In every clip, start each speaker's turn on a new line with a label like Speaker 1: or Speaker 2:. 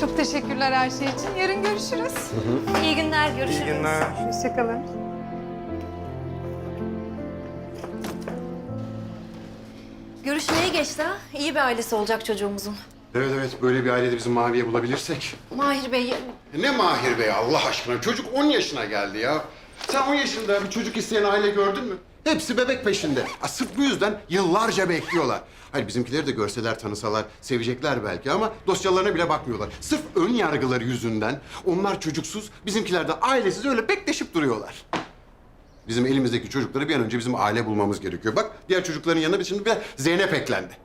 Speaker 1: Çok teşekkürler her şey için. Yarın görüşürüz.
Speaker 2: İyi günler, görüşürüz.
Speaker 3: İyi günler.
Speaker 1: Hoşçakalın.
Speaker 2: Görüşmeye geçti ha. İyi bir ailesi olacak çocuğumuzun.
Speaker 4: Evet evet böyle bir ailede bizim Mavi'ye bulabilirsek.
Speaker 2: Mahir Bey,
Speaker 4: E Ne Mahir Bey Allah aşkına çocuk 10 yaşına geldi ya. Sen 10 yaşında bir çocuk isteyen aile gördün mü? Hepsi bebek peşinde. Ha, sırf bu yüzden yıllarca bekliyorlar. Hayır bizimkileri de görseler tanısalar sevecekler belki ama dosyalarına bile bakmıyorlar. Sırf ön yargıları yüzünden onlar çocuksuz, bizimkiler de ailesiz öyle bekleşip duruyorlar. Bizim elimizdeki çocukları bir an önce bizim aile bulmamız gerekiyor. Bak diğer çocukların yanına bir şimdi bir Zeynep eklendi.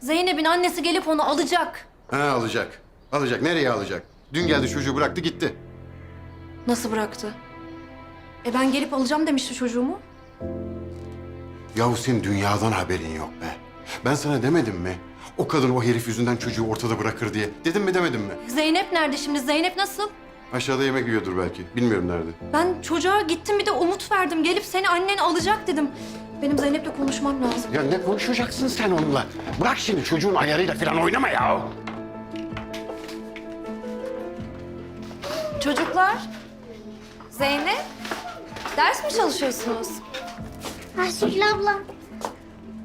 Speaker 2: Zeynep'in annesi gelip onu alacak.
Speaker 4: Ha alacak. Alacak. Nereye alacak? Dün geldi çocuğu bıraktı gitti.
Speaker 2: Nasıl bıraktı? E ben gelip alacağım demişti çocuğumu.
Speaker 4: Yahu senin dünyadan haberin yok be. Ben sana demedim mi? O kadın o herif yüzünden çocuğu ortada bırakır diye. Dedim mi demedim mi?
Speaker 2: Zeynep nerede şimdi? Zeynep nasıl?
Speaker 4: Aşağıda yemek yiyordur belki. Bilmiyorum nerede.
Speaker 2: Ben çocuğa gittim bir de umut verdim. Gelip seni annen alacak dedim. Benim Zeynep'le konuşmam lazım.
Speaker 4: Ya ne konuşacaksın sen onunla? Bırak şimdi çocuğun ayarıyla falan oynama ya.
Speaker 2: Çocuklar, Zeynep, ders mi çalışıyorsunuz?
Speaker 5: Ayşegül abla.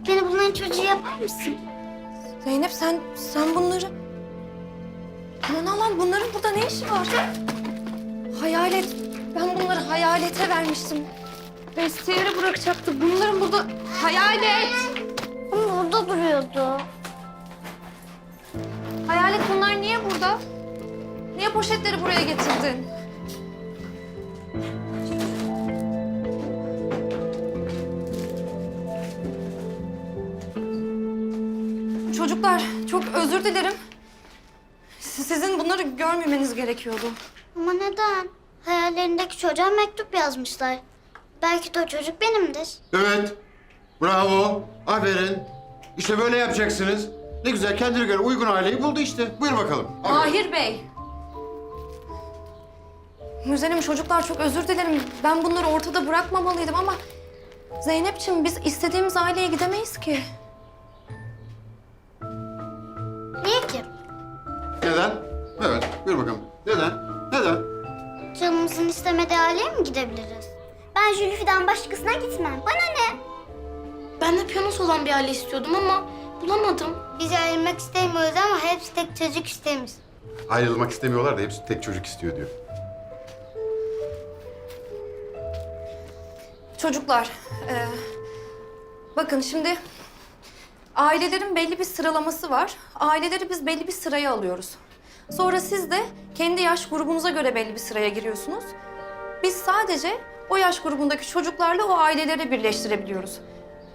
Speaker 5: Beni bunların çocuğu yapar mısın?
Speaker 2: Zeynep sen sen bunları... Aman Allah'ım bunların burada ne işi var? Hayalet. Ben bunları hayalete vermiştim. Vestiyere bırakacaktı. Bunların burada hayalet.
Speaker 5: Ama burada duruyordu.
Speaker 2: Hayalet bunlar niye burada? Niye poşetleri buraya getirdin? Çocuklar çok özür dilerim. Si- Sizin bunları görmemeniz gerekiyordu.
Speaker 5: Ama neden? Hayallerindeki çocuğa mektup yazmışlar. Belki de o çocuk benimdir.
Speaker 4: Evet. Bravo. Aferin. İşte böyle yapacaksınız. Ne güzel kendine göre uygun aileyi buldu işte. Buyur bakalım. Aferin.
Speaker 2: Mahir Bey. Müzenim çocuklar çok özür dilerim. Ben bunları ortada bırakmamalıydım ama... Zeynep'ciğim biz istediğimiz aileye gidemeyiz ki.
Speaker 5: Aileye mi gidebiliriz? Ben Jülfü'den başkasına gitmem. Bana ne?
Speaker 6: Ben de piyanosu olan bir aile istiyordum ama bulamadım.
Speaker 5: Biz ayrılmak istemiyoruz ama hepsi tek çocuk istemiş.
Speaker 4: Ayrılmak istemiyorlar da hepsi tek çocuk istiyor diyor.
Speaker 2: Çocuklar, e, bakın şimdi ailelerin belli bir sıralaması var. Aileleri biz belli bir sıraya alıyoruz. Sonra siz de kendi yaş grubunuza göre belli bir sıraya giriyorsunuz. Biz sadece o yaş grubundaki çocuklarla o aileleri birleştirebiliyoruz.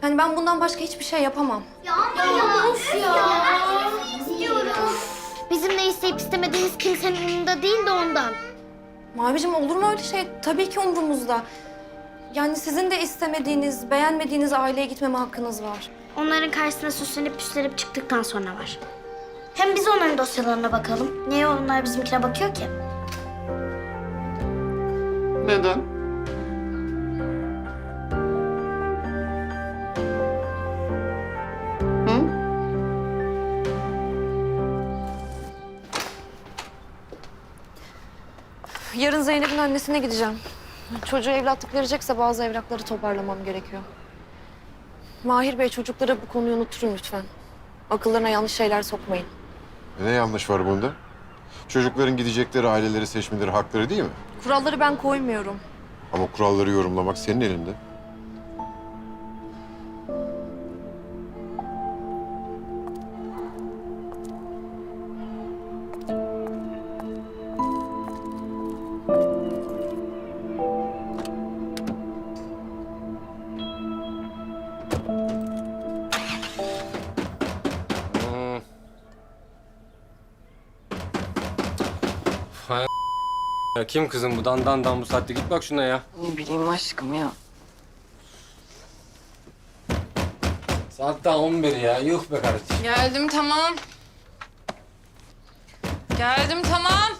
Speaker 2: Yani ben bundan başka hiçbir şey yapamam.
Speaker 5: Ya ama of ya. istiyorum. Bizim ne isteyip istemediğimiz kimsenin umurunda değil de ondan.
Speaker 2: Mavicim olur mu öyle şey? Tabii ki umurumuzda. Yani sizin de istemediğiniz, beğenmediğiniz aileye gitmeme hakkınız var.
Speaker 5: Onların karşısına süslenip püslenip çıktıktan sonra var. Hem biz onların dosyalarına bakalım. Niye onlar bizimkine bakıyor ki?
Speaker 4: Neden?
Speaker 2: Yarın Zeynep'in annesine gideceğim. Çocuğu evlatlık verecekse bazı evrakları toparlamam gerekiyor. Mahir Bey çocuklara bu konuyu unutturun lütfen. Akıllarına yanlış şeyler sokmayın.
Speaker 4: Ne yanlış var bunda? Çocukların gidecekleri aileleri seçmeleri hakları değil mi?
Speaker 2: Kuralları ben koymuyorum.
Speaker 4: Ama kuralları yorumlamak senin elinde.
Speaker 3: Ya kim kızım bu dandan dan bu saatte git bak şuna ya.
Speaker 7: Ne bileyim aşkım ya.
Speaker 3: Saat daha 11 ya. Yuh be kardeşim.
Speaker 1: Geldim tamam. Geldim tamam.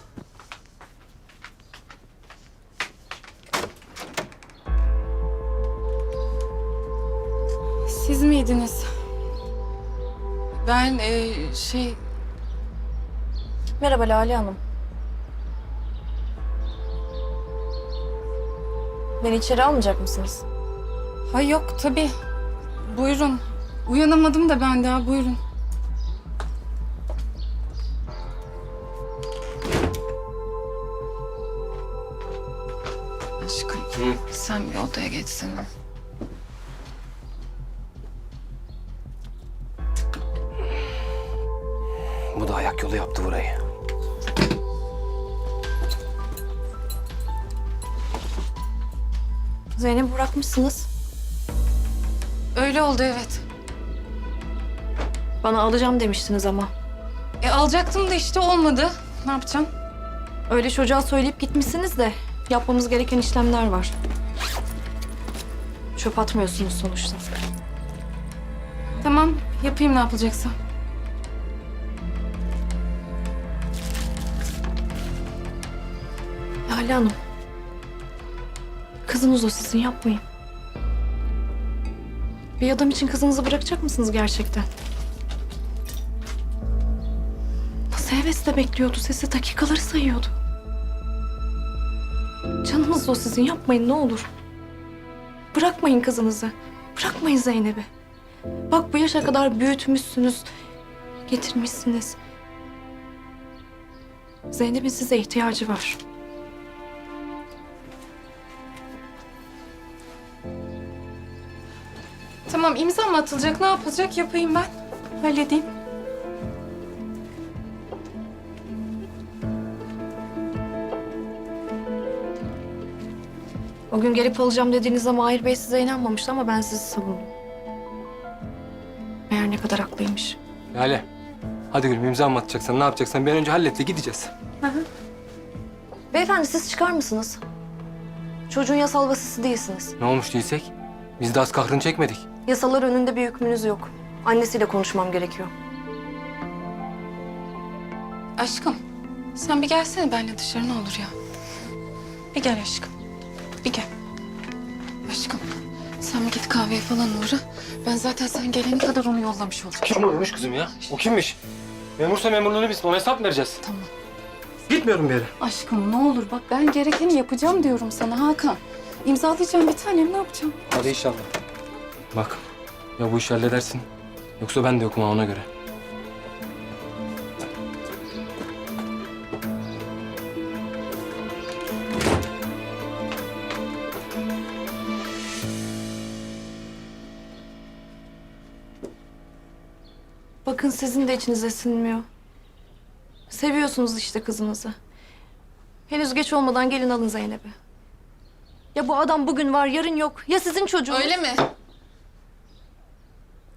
Speaker 1: Siz miydiniz? Ben e, şey...
Speaker 2: Merhaba Lale Hanım. Beni içeri almayacak mısınız?
Speaker 1: Ha yok tabii. Buyurun. Uyanamadım da ben daha buyurun. Aşkım sen bir odaya geçsene.
Speaker 2: Zeynep'i bırakmışsınız.
Speaker 1: Öyle oldu evet.
Speaker 2: Bana alacağım demiştiniz ama.
Speaker 1: E alacaktım da işte olmadı. Ne yapacağım?
Speaker 2: Öyle çocuğa söyleyip gitmişsiniz de yapmamız gereken işlemler var. Çöp atmıyorsunuz sonuçta.
Speaker 1: Tamam yapayım ne yapılacaksa.
Speaker 2: Lale Hanım. Kızınız o sizin yapmayın. Bir adam için kızınızı bırakacak mısınız gerçekten? Nasıl hevesle bekliyordu, sesi dakikaları sayıyordu. Canınız o sizin, yapmayın ne olur. Bırakmayın kızınızı, bırakmayın Zeynep'i. Bak bu yaşa kadar büyütmüşsünüz, getirmişsiniz. Zeynep'in size ihtiyacı var.
Speaker 1: Tamam imza mı atılacak ne yapılacak yapayım ben. Halledeyim.
Speaker 2: O gün gelip alacağım dediğinizde Mahir Bey size inanmamıştı ama ben sizi savundum. Meğer ne kadar haklıymış.
Speaker 3: Lale. Hadi gülüm imza mı atacaksan ne yapacaksan bir an önce hallet de gideceğiz.
Speaker 2: Beyefendi siz çıkar mısınız? Çocuğun yasal vasisi değilsiniz.
Speaker 3: Ne olmuş değilsek? Biz de az kahrını çekmedik.
Speaker 2: Yasalar önünde bir hükmünüz yok. Annesiyle konuşmam gerekiyor.
Speaker 1: Aşkım sen bir gelsene benimle dışarı ne olur ya. Bir gel aşkım. Bir gel. Aşkım sen bir git kahveye falan uğra. Ben zaten sen gelene kadar onu yollamış olacağım.
Speaker 3: Kim olmuş kızım ya? O kimmiş? Memursa memurluğunu bilsin. Ona hesap mı vereceğiz?
Speaker 1: Tamam.
Speaker 3: Gitmiyorum bir yere.
Speaker 1: Aşkım ne olur bak ben gerekeni yapacağım diyorum sana Hakan. İmzalayacağım bir tanem ne yapacağım?
Speaker 3: Hadi inşallah. Bak. Ya bu işi halledersin. Yoksa ben de yokum ha ona göre.
Speaker 2: Bakın sizin de içinize sinmiyor. Seviyorsunuz işte kızınızı. Henüz geç olmadan gelin alın Zeynep'i. Ya bu adam bugün var, yarın yok. Ya sizin çocuğunuz?
Speaker 1: Öyle mi?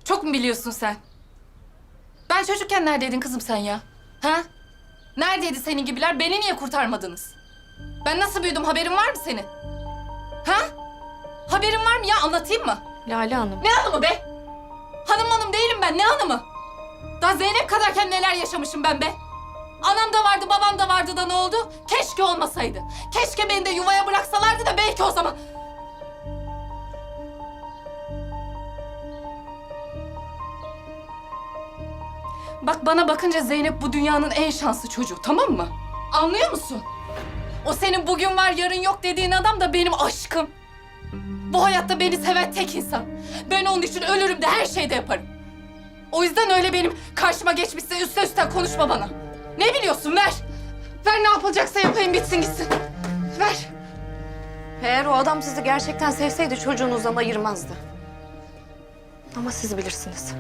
Speaker 1: Çok mu biliyorsun sen? Ben çocukken neredeydin kızım sen ya? Ha? Neredeydi senin gibiler? Beni niye kurtarmadınız? Ben nasıl büyüdüm haberin var mı senin? Ha? Haberin var mı ya anlatayım mı?
Speaker 2: Lale Hanım.
Speaker 1: Ne hanımı be? Hanım hanım değilim ben ne hanımı? Daha Zeynep kadarken neler yaşamışım ben be? Anam da vardı babam da vardı da ne oldu? Keşke olmasaydı. Keşke beni de yuvaya bıraksalardı da belki o zaman... Bak bana bakınca Zeynep bu dünyanın en şanslı çocuğu tamam mı? Anlıyor musun? O senin bugün var yarın yok dediğin adam da benim aşkım. Bu hayatta beni seven tek insan. Ben onun için ölürüm de her şeyde yaparım. O yüzden öyle benim karşıma geçmişse üstte üstten konuşma bana. Ne biliyorsun ver. Ver ne yapılacaksa yapayım bitsin gitsin. Ver.
Speaker 2: Eğer o adam sizi gerçekten sevseydi çocuğunuzdan ayırmazdı. Ama siz bilirsiniz.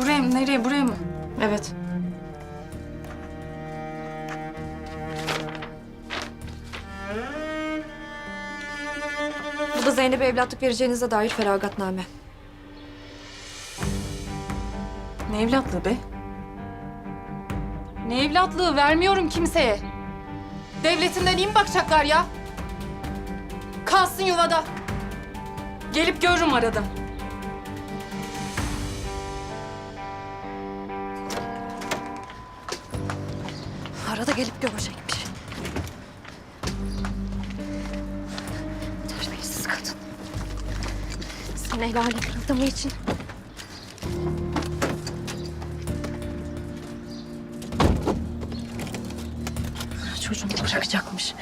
Speaker 1: Buraya mı? Nereye? Buraya mı?
Speaker 2: Evet. Bu da Zeynep'e evlatlık vereceğinize dair feragatname.
Speaker 1: Ne evlatlığı be? Ne evlatlığı? Vermiyorum kimseye. Devletinden iyi mi bakacaklar ya? Kalsın yuvada. Gelip görürüm arada.
Speaker 2: Arada gelip görecekmiş. Terbiyesiz kadın. Sen el alem adamı için. Çocuğunu bırakacakmış.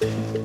Speaker 2: thank you